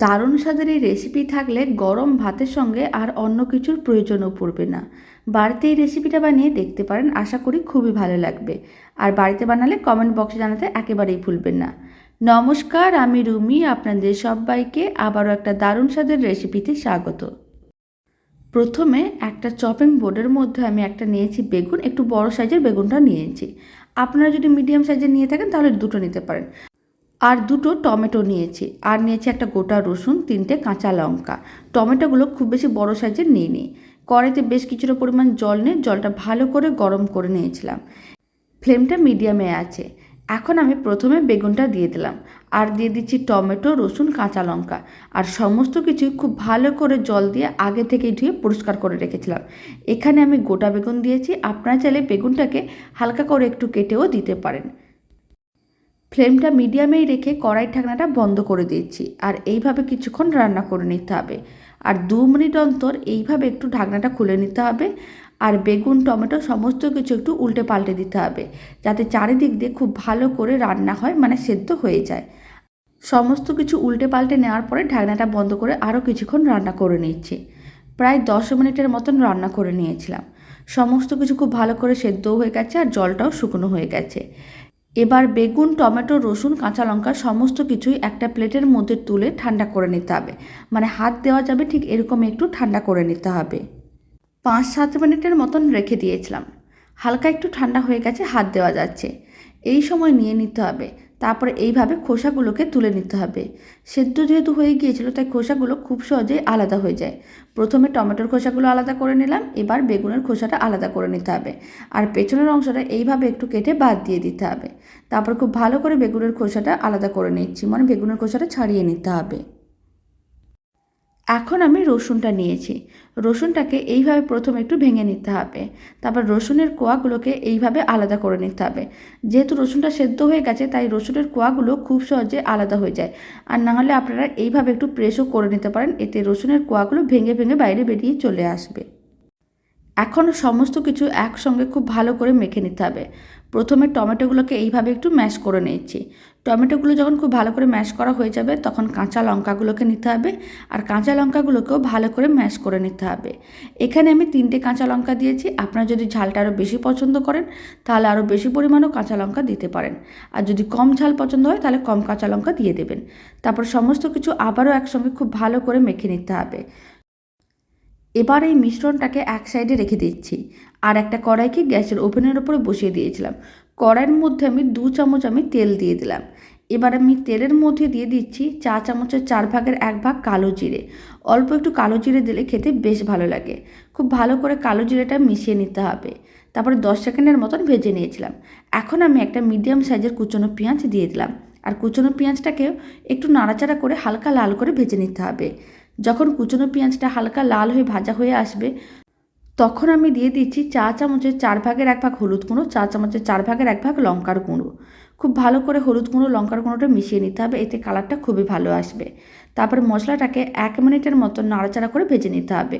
দারুণ স্বাদের এই রেসিপি থাকলে গরম ভাতের সঙ্গে আর অন্য কিছুর প্রয়োজনও পড়বে না। বাড়িতে এই রেসিপিটা বানিয়ে দেখতে পারেন, আশা করি খুবই ভালো লাগবে। আর বাড়িতে বানালে কমেন্ট বক্সে জানাতে একেবারেই ভুলবেন না। নমস্কার, আমি রুমি, আপনাদের সবাইকে আবারও একটা দারুণ স্বাদের রেসিপিতে স্বাগত। প্রথমে একটা চপিং বোর্ডের মধ্যে আমি একটা নিয়েছি বেগুন, একটু বড় সাইজের বেগুনটা নিয়েছি। আপনারা যদি মিডিয়াম সাইজের নিয়ে থাকেন তাহলে দুটো নিতে পারেন। আর দুটো টমেটো নিয়েছি। আর নিয়েছি একটা গোটা রসুন, তিনটে কাঁচা লঙ্কা। টমেটোগুলো খুব বেশি বড় সাইজের নিয়ে নিই কড়াইতে বেশ কিছুটা পরিমাণ জল নিয়ে জলটা ভালো করে গরম করে নিয়েছিলাম। ফ্লেমটা মিডিয়ামে আছে। এখন আমি প্রথমে বেগুনটা দিয়ে দিলাম। আর দিয়ে দিচ্ছি টমেটো, রসুন, কাঁচা লঙ্কা। আর সমস্ত কিছু খুব ভালো করে জল দিয়ে আগে থেকে ধুয়ে পরিষ্কার করে রেখেছিলাম। এখানে আমি গোটা বেগুন দিয়েছি। আপনারা চাইলে বেগুনটাকে হালকা করে একটু কেটেও দিতে পারেন। ফ্লেমটা মিডিয়ামেই রেখে কড়াই ঢাকনাটা বন্ধ করে দিয়েছি। আর এইভাবে কিছুক্ষণ রান্না করে নিতে হবে। আর দু মিনিট অন্তর এইভাবে একটু ঢাকনাটা খুলে নিতে হবে। আর বেগুন, টমেটো সমস্ত কিছু একটু উল্টে পাল্টে দিতে হবে। যাতে চারিদিক দিয়ে খুব ভালো করে রান্না হয় মানে সেদ্ধ হয়ে যায়। সমস্ত কিছু উল্টে পাল্টে নেওয়ার পরে ঢাকনাটা বন্ধ করে আরও কিছুক্ষণ রান্না করে নিচ্ছি প্রায় দশ মিনিটের মতন রান্না করে নিয়েছিলাম। সমস্ত কিছু খুব ভালো করে সেদ্ধও হয়ে গেছে আর জলটাও শুকনো হয়ে গেছে। এবার বেগুন, টমেটো, রসুন, কাঁচা লঙ্কা সমস্ত কিছুই একটা প্লেটের মধ্যে তুলে ঠান্ডা করে নিতে হবে। মানে হাত দেওয়া যাবে ঠিক এরকম একটু ঠান্ডা করে নিতে হবে। পাঁচ সাত মিনিটের মতন রেখে দিয়েছিলাম। হালকা একটু ঠান্ডা হয়ে গেছে, হাত দেওয়া যাচ্ছে। এই সময় নিয়ে নিতে হবে। তারপরে এইভাবে খোসাগুলোকে তুলে নিতে হবে। সেদ্ধ যেহেতু হয়ে গিয়েছিল, তাই খোসাগুলো খুব সহজেই আলাদা হয়ে যায়। প্রথমে টমেটোর খোসাগুলো আলাদা করে নিলাম, এবার বেগুনের খোসাটা আলাদা করে নিতে হবে। আর পেছনের অংশটা এইভাবে একটু কেটে বাদ দিয়ে দিতে হবে। তারপর খুব ভালো করে বেগুনের খোসাটা আলাদা করে নিচ্ছি মানে বেগুনের খোসাটা ছাড়িয়ে নিতে হবে। এখন আমি রসুনটা নিয়েছি। রসুনটাকে এইভাবে প্রথমে একটু ভেঙে নিতে হবে। তারপর রসুনের কোয়াগুলোকে এইভাবে আলাদা করে নিতে হবে। যেহেতু রসুনটা সেদ্ধ হয়ে গেছে, তাই রসুনের কোয়াগুলো খুব সহজে আলাদা হয়ে যায়। আর না হলে আপনারা এইভাবে একটু প্রেসও করে নিতে পারেন, এতে রসুনের কোয়াগুলো ভেঙে ভেঙে বাইরে বেরিয়ে চলে আসবে। এখন সমস্ত কিছু একসঙ্গে খুব ভালো করে মেখে নিতে হবে। প্রথমে টমেটোগুলোকে এইভাবে একটু ম্যাশ করে নিয়েছি। টমেটোগুলো যখন খুব ভালো করে ম্যাশ করা হয়ে যাবে, তখন কাঁচা লঙ্কাগুলোকে নিতে হবে আর কাঁচা লঙ্কাগুলোকেও ভালো করে ম্যাশ করে নিতে হবে। এখানে আমি তিনটে কাঁচা লঙ্কা দিয়েছি। আপনারা যদি ঝালটা আরও বেশি পছন্দ করেন, তাহলে আরও বেশি পরিমাণও কাঁচা লঙ্কা দিতে পারেন। আর যদি কম ঝাল পছন্দ হয়, তাহলে কম কাঁচা লঙ্কা দিয়ে দেবেন। তারপর সমস্ত কিছু আবারও একসঙ্গে খুব ভালো করে মেখে নিতে হবে। এবার এই মিশ্রণটাকে এক সাইডে রেখে দিচ্ছি। আর একটা কড়াইকে গ্যাসের ওভেনের ওপরে বসিয়ে দিয়েছিলাম। কড়াইয়ের মধ্যে আমি দু চামচ আমি তেল দিয়ে দিলাম। এবার আমি তেলের মধ্যে দিয়ে দিচ্ছি চা চামচের চার ভাগের এক ভাগ কালো জিরে। অল্প একটু কালো জিরে দিলে খেতে বেশ ভালো লাগে। খুব ভালো করে কালো জিরেটা মিশিয়ে নিতে হবে। তারপরে দশ সেকেন্ডের মতন ভেজে নিয়েছিলাম। এখন আমি একটা মিডিয়াম সাইজের কুচনো পেঁয়াজ দিয়ে দিলাম। আর কুচনো পেঁয়াজটাকে একটু নাড়াচাড়া করে হালকা লাল করে ভেজে নিতে হবে। যখন কুচনো পেঁয়াজটা হালকা লাল হয়ে ভাজা হয়ে আসবে তখন আমি দিয়ে দিচ্ছি চা চামচের চার ভাগের এক ভাগ হলুদ গুঁড়ো, চা চামচের চার ভাগের এক ভাগ লঙ্কার গুঁড়ো। খুব ভালো করে হলুদ গুঁড়ো, লঙ্কার গুঁড়োটা মিশিয়ে নিতে হবে, এতে কালারটা খুবই ভালো আসবে। তারপর মশলাটাকে এক মিনিটের মতো নাড়াচাড়া করে ভেজে নিতে হবে।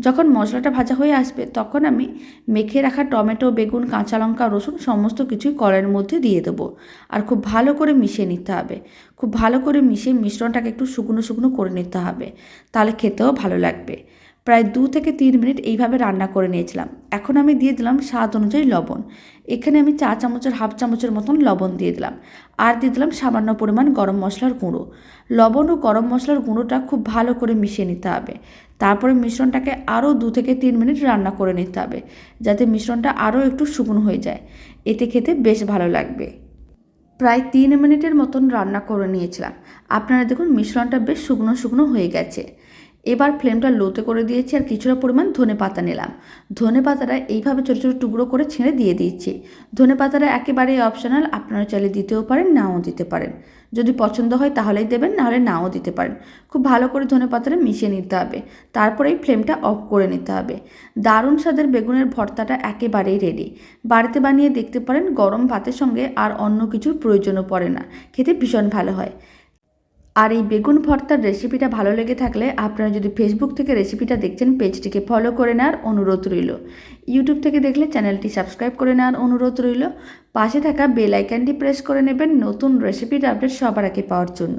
যখন মশলাটা ভাজা হয়ে আসবে, তখন আমি মেখে রাখা টমেটো, বেগুন, কাঁচা লঙ্কা, রসুন সমস্ত কিছুই কড়াইয়ের মধ্যে দিয়ে দেবো। আর খুব ভালো করে মিশিয়ে নিতে হবে। খুব ভালো করে মিশিয়ে মিশ্রণটাকে একটু শুকনো শুকনো করে নিতে হবে। তাহলে খেতেও ভালো লাগবে। প্রায় দু থেকে তিন মিনিট এইভাবে রান্না করে নিয়েছিলাম। এখন আমি দিয়ে দিলাম স্বাদ অনুযায়ী লবণ। এখানে আমি চা চামচের, হাফ চামচের মতন লবণ দিয়ে দিলাম। আর দিয়ে দিলাম সামান্য পরিমাণ গরম মশলার গুঁড়ো। লবণ ও গরম মশলার গুঁড়োটা খুব ভালো করে মিশিয়ে নিতে হবে। তারপরে মিশ্রণটাকে আরও দু থেকে তিন মিনিট রান্না করে নিতে হবে, যাতে মিশ্রণটা আরও একটু শুকনো হয়ে যায়। এতে খেতে বেশ ভালো লাগবে। প্রায় তিন মিনিটের মতন রান্না করে নিয়েছিলাম। আপনারা দেখুন মিশ্রণটা বেশ শুকনো শুকনো হয়ে গেছে। এবার ফ্লেমটা লোতে করে দিয়েছি আর কিছুটা পরিমাণ ধনে পাতা নিলাম। ধনে পাতাটা এইভাবে ছোটো ছোটো টুকরো করে ছেড়ে দিয়ে দিচ্ছি। ধনে পাতাটা একেবারেই অপশনাল আপনারা চাইলে দিতেও পারেন, নাও দিতে পারেন। যদি পছন্দ হয় তাহলেই দেবেন, নাহলে নাও দিতে পারেন। খুব ভালো করে ধনে পাতাটা মিশিয়ে নিতে হবে। তারপরেই ফ্লেমটা অফ করে নিতে হবে। দারুণ স্বাদের বেগুনের ভর্তাটা একেবারেই রেডি বাড়িতে বানিয়ে দেখতে পারেন, গরম ভাতের সঙ্গে আর অন্য কিছুর প্রয়োজনও পড়ে না। খেতে ভীষণ ভালো হয়। আর এই বেগুন ভর্তার রেসিপিটা ভালো লেগে থাকলে আপনারা যদি ফেসবুক থেকে রেসিপিটা দেখছেন, পেজটিকে ফলো করে নেওয়ার অনুরোধ রইল। ইউটিউব থেকে দেখলে চ্যানেলটি সাবস্ক্রাইব করে নেওয়ার অনুরোধ রইল। পাশে থাকা বেল আইকনটি প্রেস করে নেবেন নতুন রেসিপির আপডেট সবার আগে পাওয়ার জন্য।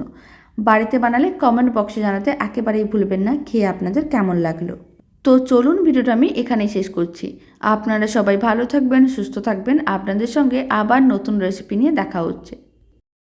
বাড়িতে বানালে কমেন্ট বক্সে জানাতে একেবারেই ভুলবেন না, খেয়ে আপনাদের কেমন লাগল। তো চলুন ভিডিওটা আমি এখানেই শেষ করছি। আপনারা সবাই ভালো থাকবেন, সুস্থ থাকবেন। আপনাদের সঙ্গে আবার নতুন রেসিপি নিয়ে দেখা হচ্ছে।